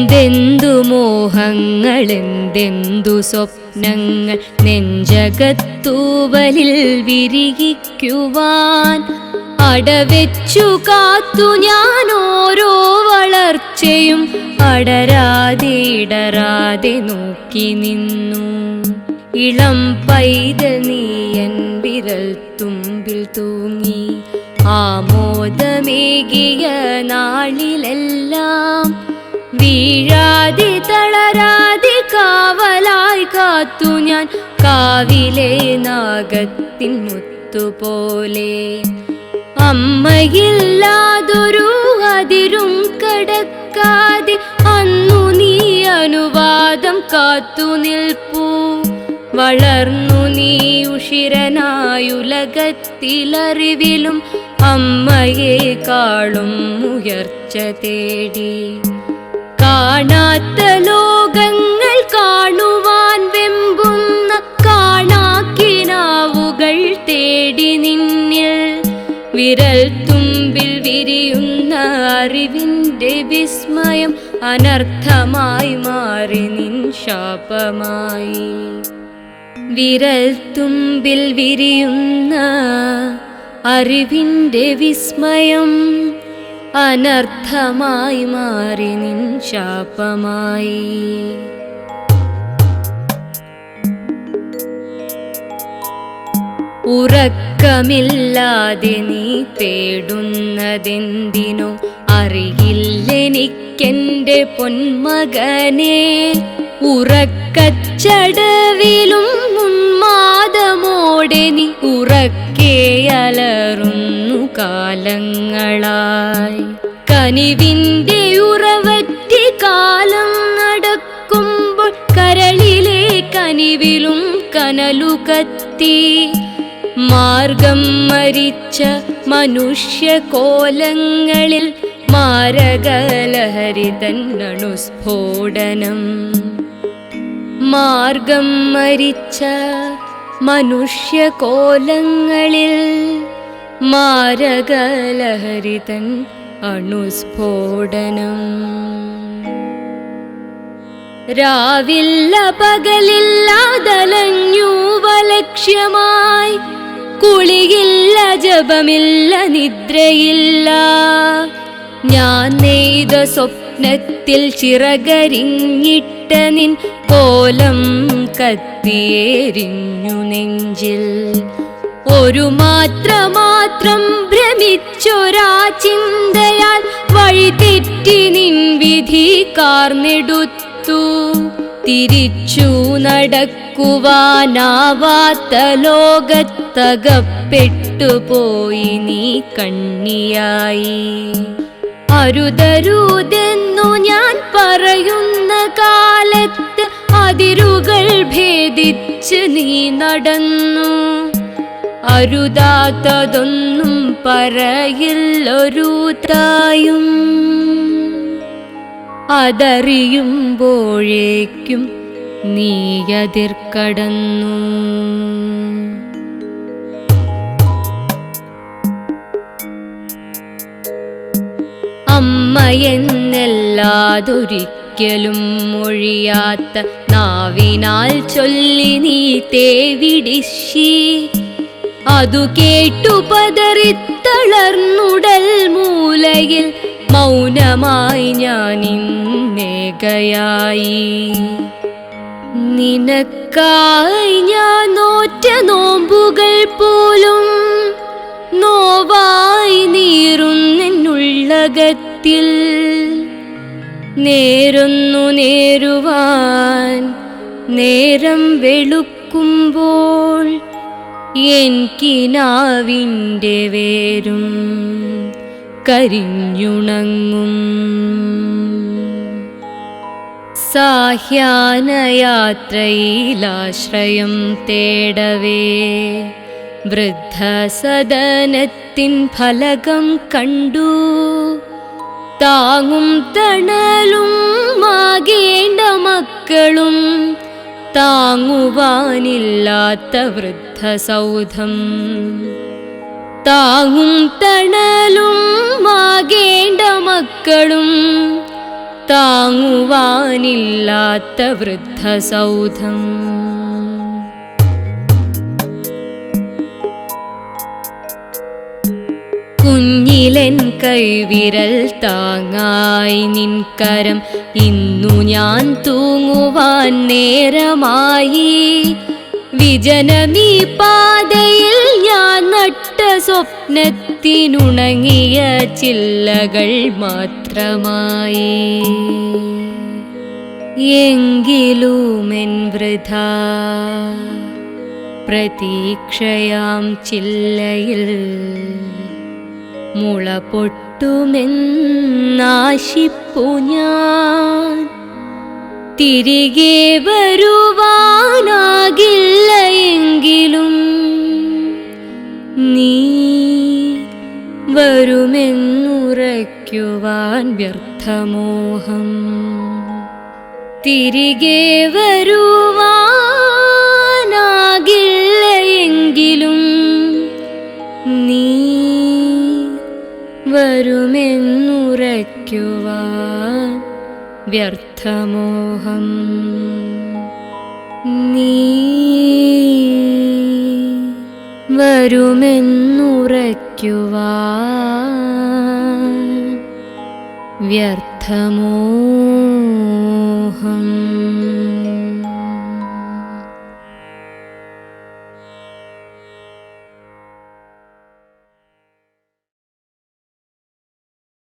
എന്തെന്തു മോഹങ്ങൾ എന്തെന്തു സ്വപ്നങ്ങൾ നെഞ്ചകത്തൂവലിൽ വിരിയിക്കുവാൻ. അടവെച്ചു കാത്തു ഞാൻ ഓരോ വളർച്ചയും അടരാതെ ഇടരാതെ നോക്കി നിന്നു. ഇളം പൈതൽ എൻ വിരൽ തുമ്പിൽ തൂങ്ങി. ആമോദമേകിയ നാളിലെല്ലാം വീഴാതെ തളരാതെ കാവലായി കാത്തു ഞാൻ. കാവിലെ നാഗത്തിൻ മുത്തുപോലെ. അമ്മയില്ലാതൊരു അതിരും കടക്കാതെ അന്നു നീ അനുവാദം കാത്തു നിൽപ്പൂ. വളർന്നു നീ ഉഷിരനായുലകത്തിലറിവിലും അമ്മയെ കാളും ഉയർച്ച തേടി. കാണാത്ത ലോകങ്ങൾ കാണുവാൻ വെമ്പുന്ന കാണാക്കിനാവുകൾ തേടി നിന്നിൽ. വിരൽ തുമ്പിൽ വിരിയുന്ന അറിവിന്റെ വിസ്മയം അനർത്ഥമായി മാറി നിൻ ശാപമായി. വിരൽ തുമ്പിൽ വിരിയുന്ന അറിവിന്റെ വിസ്മയം അനർത്ഥമായി മാറി നിൻ ശാപമായി. ഉറക്കമില്ലാതെ നീ തേടുന്നതെന്തിനോ അറിയില്ലെനിക്കെന്റെ പൊന്മകനെ. ഉറക്കച്ചടവിലും ഉന്മാദമോടെ നീ ഉറക്കെ അലറുന്നു കാലങ്ങളായി. കനിവിന്റെ ഉറവറ്റി കാലം നടക്കുമ്പോൾ കരളിലെ കനിവിലും കനലു കത്തി മാർഗം മരിച്ച മനുഷ്യ കോലങ്ങളിൽ മാരകലഹരി തന്നണുസ്ഫോടനം മാർഗം മരിച്ച മനുഷ്യ മാരകലഹരിതൻ മാരകലഹരി തൻ അണുസ്ഫോടനം. രാവില്ല പകലില്ലാതലഞ്ഞു വലക്ഷ്യമായി കുളിയില്ല ജപമില്ല നിദ്രയില്ല. ഞാൻ നെയ്ത സ്വപ്നത്തിൽ ചിറകരിഞ്ഞിട്ട നിൻ കോലം കത്തിയേരിഞ്ഞു നെഞ്ചിൽ. ഒരു മാത്ര മാത്രം ഭ്രമിച്ചൊരാ ചിന്തയാൽ വഴിതെറ്റി നിൻ വിധി കാർന്നെടുത്തു. തിരിച്ചു നടക്കുവാനാവാത്ത ലോകത്തകപ്പെട്ടു പോയി നീ കണ്ണിയായി. അരുതരുതെന്നു ഞാൻ പറയുന്ന നടന്നു. അരുതാത്തതൊന്നും പറയില്ലൊരു തായും. അതറിയുമ്പോഴേക്കും നീയതിർക്കടന്നു അമ്മയെന്നല്ലാതൊരിക്കലും മൊഴിയാത്ത നാവിനാൽ ചൊല്ലി നീ തേവിടിശി. അതു കേട്ടു പതറിത്തളർന്നുടൽ മൂലയിൽ മൗനമായി ഞാൻ ഇന്നേകയായി നിനക്കായി ഞാൻ നോറ്റ നോമ്പുകൾ പോലും നോവായി നീറുന്നെന്നുള്ളകത്തിൽ നേരൊന്നു നേരുവാൻ നേരം വെളുക്കുമ്പോൾ എൻകിനാവിന്റെ വേരും കരിഞ്ഞുണങ്ങും. സാഹ്യാനയാത്രയിലാശ്രയം തേടവേ വൃദ്ധസദനത്തിൻ ഫലകം കണ്ടു. താങ്ങും തണലും മാകേണ്ട മക്കളും താങ്ങുവാനില്ലാത്ത വൃദ്ധസൗധം. താങ്ങും തണലും മാകേണ്ട മക്കളും താങ്ങുവാനില്ലാത്ത വൃദ്ധസൗധം. കുഞ്ഞിലൻ കൈവിരൽ താങ്ങായി നിൻകരം ഇന്നു ഞാൻ തൂങ്ങുവാൻ നേരമായി. വിജനമീ പാതയിൽ ഞാൻ നട്ട സ്വപ്നത്തിനുണങ്ങിയ ചില്ലകൾ മാത്രമായി. എങ്കിലുമെൻ വൃഥ പ്രതീക്ഷയാം ചില്ലയിൽ മുള പൊട്ടുമെന്നാശിപ്പു ഞാൻ. തിരികെ വരുവാനാകില്ല എങ്കിലും നീ വരുമെന്നുറയ്ക്കുവാൻ വ്യർത്ഥമോഹം. തിരികെ വരുവാനാകില്ല വ്യർത്ഥമോഹം. നീ വരുമെന്നുറയ്ക്കുവാ വ്യർത്ഥമോഹം.